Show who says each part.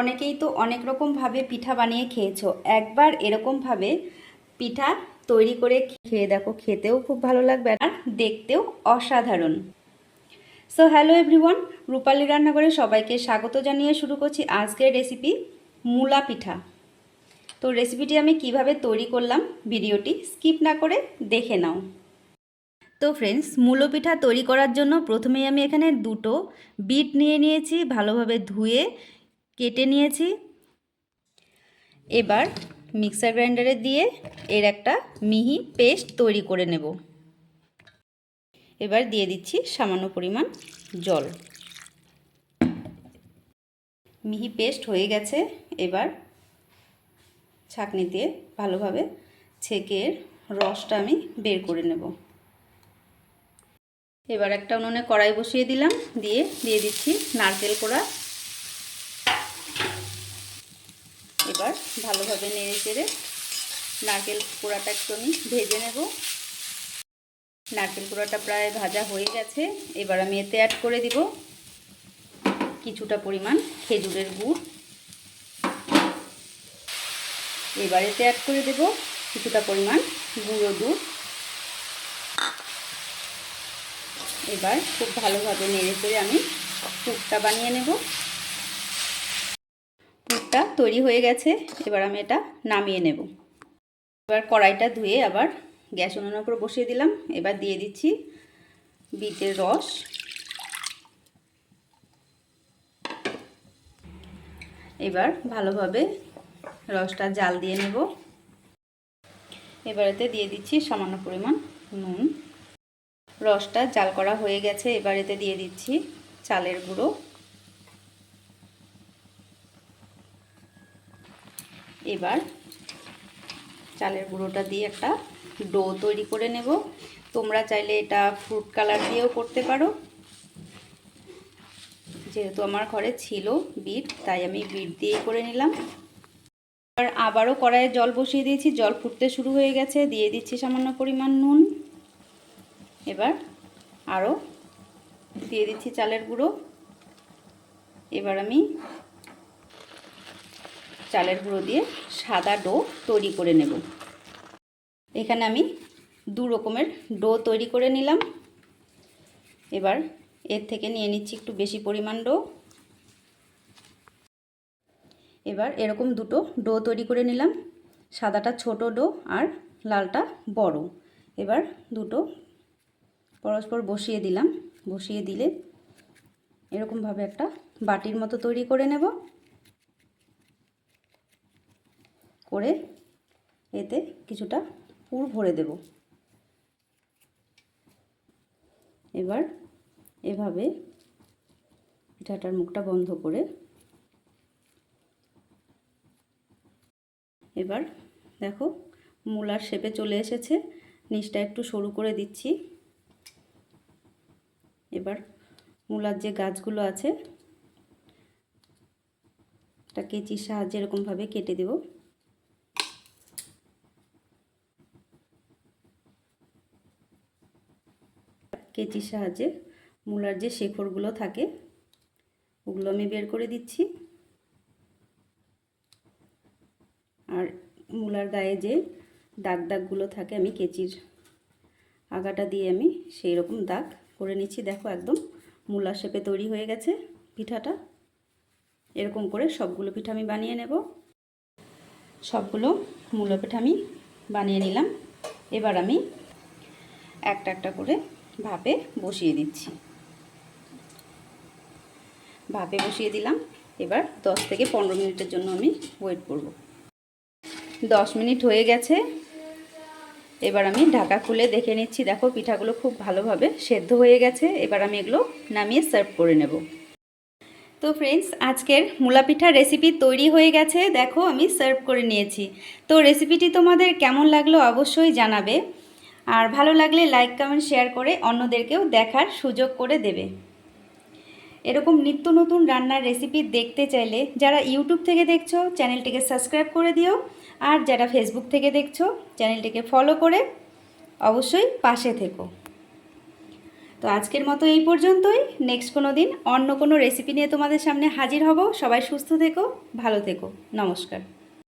Speaker 1: অনেকেই তো অনেক রকমভাবে পিঠা বানিয়ে খেয়েছো। একবার এরকমভাবে পিঠা তৈরি করে খেয়ে দেখো, খেতেও খুব ভালো লাগবে আর দেখতেও অসাধারণ। সো হ্যালো এভরিওয়ান রূপালী রান্নাঘরে সবাইকে স্বাগত জানিয়ে শুরু করছি আজকের রেসিপি মূলা পিঠা। তো রেসিপিটি আমি কীভাবে তৈরি করলাম ভিডিওটি স্কিপ না করে দেখে নাও। তো ফ্রেন্ডস মূলো পিঠা তৈরি করার জন্য প্রথমেই আমি এখানে দুটো বিট নিয়ে নিয়েছি, ভালোভাবে ধুয়ে কেটে নিয়েছি। এবার মিক্সার গ্রাইন্ডারে দিয়ে এর একটা মিহি পেস্ট তৈরি করে নেব। এবার দিয়ে দিচ্ছি সামান্য পরিমাণ জল। মিহি পেস্ট হয়ে গেছে। এবার ছাঁকনি দিয়ে ভালোভাবে ছেঁকে রসটা আমি বের করে নেব। এবার একটা উনুনে কড়াই বসিয়ে দিলাম। দিয়ে দিয়ে দিচ্ছি নারকেল কোড়া এবার ভালোভাবে নেড়ে চেড়ে নারকেল কোড়াটা একটু আমি ভেজে নেব। নারকেল কোড়াটা প্রায় ভাজা হয়ে গেছে। এবার আমি এতে অ্যাড করে দিব কিছুটা পরিমাণ খেজুরের গুড়। এবার এতে অ্যাড করে দেব কিছুটা পরিমাণ গুঁড়ো দুধ। এবার খুব ভালোভাবে নেড়ে চেড়ে আমি পুরটা বানিয়ে নেব। পুরটা তৈরি হয়ে গেছে, এবার আমি এটা নামিয়ে নেব। এবার কড়াইটা ধুয়ে আবার গ্যাস উনুনের উপর বসিয়ে দিলাম, এবার দিয়ে দিচ্ছি বিটের রস। এবার ভালোভাবে রসটা জাল দিয়ে নেব। এবার এতে দিয়ে দিচ্ছি সামান্য পরিমাণ নুন। রসটা জাল করা হয়ে গেছে, এবার এতে দিয়ে দিচ্ছি চালের গুঁড়ো। এবার চালের গুঁড়োটা দিয়ে একটা ডো তৈরি করে নেব। তোমরা চাইলে এটা ফ্রুট কালার দিয়েও করতে পারো। যেহেতু আমার ঘরে ছিল বিট, তাই আমি বিট দিয়েই করে নিলাম। এবার আবারও কড়াইয়ে জল বসিয়ে দিয়েছি, জল ফুটতে শুরু হয়ে গেছে। দিয়ে দিচ্ছি সামান্য পরিমাণ নুন। এবার আরও দিয়ে দিচ্ছি চালের গুঁড়ো। এবার আমি চালের গুঁড়ো দিয়ে সাদা ডো তৈরি করে নেব। এখানে আমি দু রকমের ডো তৈরি করে নিলাম। এবার এর থেকে নিয়ে নিচ্ছি একটু বেশি পরিমাণ ডো। এবার এরকম দুটো ডো তৈরি করে নিলাম। সাদাটা ছোট ডো আর লালটা বড়। এবার দুটো পরস্পর বসিয়ে দিলাম। বসিয়ে দিলে এরকমভাবে একটা বাটির মতো তৈরি করে নেব। করে এতে কিছুটা পুর ভরে দেব। এবার এভাবে পিঠাটার মুখটা বন্ধ করে এবার দেখো মূলার শেপে চলে এসেছে। নিচটা একটু সরু করে দিচ্ছি। এবার মূলার যে গাছগুলো আছে এটা কেচির সাহায্যে এরকমভাবে কেটে দেব। কেচির সাহায্যে মূলার যে শেখরগুলো থাকে, ওগুলো আমি বের করে দিচ্ছি। আর মূলার গায়ে যে দাগ দাগগুলো থাকে, আমি কেচির আগাটা দিয়ে আমি সেই রকম দাগ করে নিচ্ছি। দেখো একদম মূলার শেপে তৈরি হয়ে গেছে পিঠাটা। এরকম করে সবগুলো পিঠা আমি বানিয়ে নেব। সবগুলো মূলো পিঠা আমি বানিয়ে নিলাম। এবার আমি একটা একটা করে ভাপে বসিয়ে দিচ্ছি। ভাপে বসিয়ে দিলাম। এবার 10 থেকে পনেরো মিনিটের জন্য আমি ওয়েট করব। 10 মিনিট হয়ে গেছে। এবার আমি ঢাকা খুলে দেখে নিচ্ছি। দেখো, পিঠাগুলো খুব ভালোভাবে সেদ্ধ হয়ে গেছে। এবার আমি এগুলো নামিয়ে সার্ভ করে নেব। তো ফ্রেন্ডস আজকের মূলা পিঠার রেসিপি তৈরি হয়ে গেছে। দেখো, আমি সার্ভ করে নিয়েছি। তো রেসিপিটি তোমাদের কেমন লাগল অবশ্যই জানাবে। আর ভালো লাগলে লাইক, কমেন্ট, শেয়ার করে অন্যদেরকেও দেখার সুযোগ করে দেবে। এরকম নিত্য নতুন রান্নার রেসিপি দেখতে চাইলে যারা ইউটিউব থেকে দেখছ, চ্যানেলটিকে সাবস্ক্রাইব করে দিও। আর যারা ফেসবুক থেকে দেখছ, চ্যানেলটিকে ফলো করে অবশ্যই পাশে থেকো। তো আজকের মতো এই পর্যন্তই। নেক্সট কোনো দিন অন্য কোনো রেসিপি নিয়ে তোমাদের সামনে হাজির হব। সবাই সুস্থ থেকো, ভালো থেকো। নমস্কার।